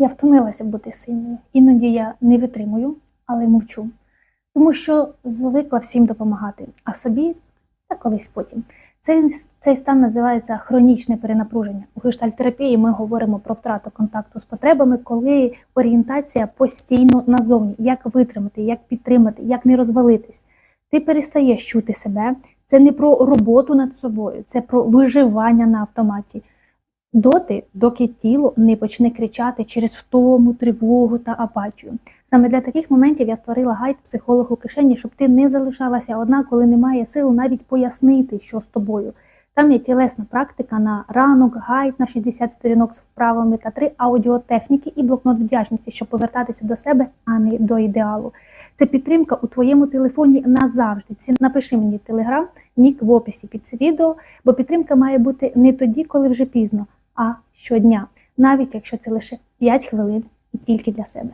Я втомилася бути сильною. Іноді я не витримую, але мовчу. Тому що звикла всім допомагати, а собі та колись потім. Цей, цей стан називається хронічне перенапруження. У гештальтерапії ми говоримо про втрату контакту з потребами, коли орієнтація постійно назовні, як витримати, як підтримати, як не розвалитись. Ти перестаєш чути себе. Це не про роботу над собою, це про виживання на автоматі. Доти, доки тіло не почне кричати через втому, тривогу та апатію. Саме для таких моментів я створила гайд психолог у кишені, щоб ти не залишалася одна, коли немає сил навіть пояснити, що з тобою. Там є тілесна практика на ранок, гайд на 60 сторінок з вправами та три аудіотехніки і блокнот вдячності, щоб повертатися до себе, а не до ідеалу. Це підтримка у твоєму телефоні назавжди. Ці напиши мені телеграм, нік в описі під це відео, бо підтримка має бути не тоді, коли вже пізно, а щодня, навіть якщо це лише 5 хвилин і тільки для себе.